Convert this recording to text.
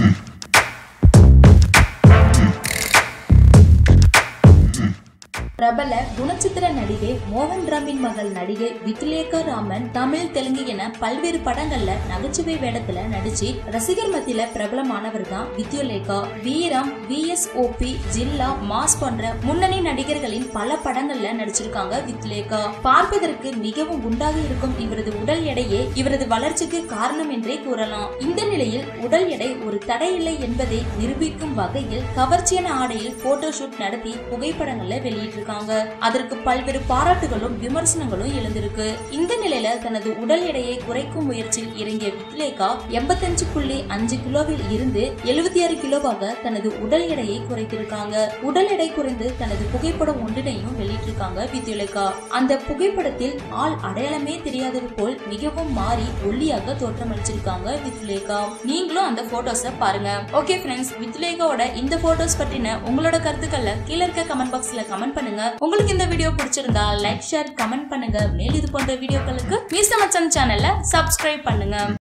Listen. பிரபல குணச்சித்திர நடிகை மோகன் ராமின் மகள் நடிகை வித்லேகா ராமன் தமிழ் தெலுங்கு என பல்வேறு படங்கள்ல நகைச்சுவை வேடத்துல நடிச்சு ரசிகர் மத்தியில பிரபலமானவர் தான் வித்யோலேகா வீரம் விஎஸ்ஓபி ஜில்லா மாஸ் போன்ற முன்னணி நடிகர்களின் பல படங்கள்ல நடிச்சிருக்காங்க வித்லேகா பார்ப்பதற்கு மிகவும் குண்டாக இருக்கும் இவரது உடல் எடையே இவரது வளர்ச்சிக்கு காரணம் என்றே கூறலாம். இந்த நிலையில் உடல் எடை ஒரு தடையில்லை என்பதை நிரூபிக்கும் வகையில் கவர்ச்சியான ஆடையில் போட்டோ ஷூட் நடத்தி புகைப்படங்களை வெளியிட்டிருக்காங்க. அதற்கு பல்வேறு பாராட்டுகளும் விமர்சனங்களும் எழுந்திருக்கு. இந்த நிலையில தனது உடல் எடையை குறைக்கும் முயற்சியில் இறங்கிய வித்லேகா எண்பத்தஞ்சு புள்ளி அஞ்சு கிலோவில் இருந்து எழுபத்தி ஆறு கிலோவாக தனது உடல் எடையை குறைத்திருக்காங்க. உடல் எடை குறைந்து தனது புகைப்படம் ஒன்றினையும் வெளியிட்டிருக்காங்க வித்யுலேகா அந்த புகைப்படத்தில் ஆள் அடையாளமே தெரியாதது போல் மிகவும் மாறி ஒல்லியாக தோற்றமளிச்சிருக்காங்க வித்லேகா. நீங்களும் அந்த போட்டோஸ பாருங்க. ஓகே ஃப்ரெண்ட்ஸ் வித்லேகாவோட இந்த போட்டோஸ் பற்றின உங்களோட கருத்துக்களை கீழே இருக்க கமெண்ட் பாக்ஸ்ல கமெண்ட் பண்ணுங்க. உங்களுக்கு இந்த வீடியோ பிடிச்சிருந்தா லைக் ஷேர் கமெண்ட் பண்ணுங்க. மேல் இது போன்ற வீடியோக்களுக்கு மீசமச்சம் சேனல்ல சேனலை சப்ஸ்கிரைப் பண்ணுங்க.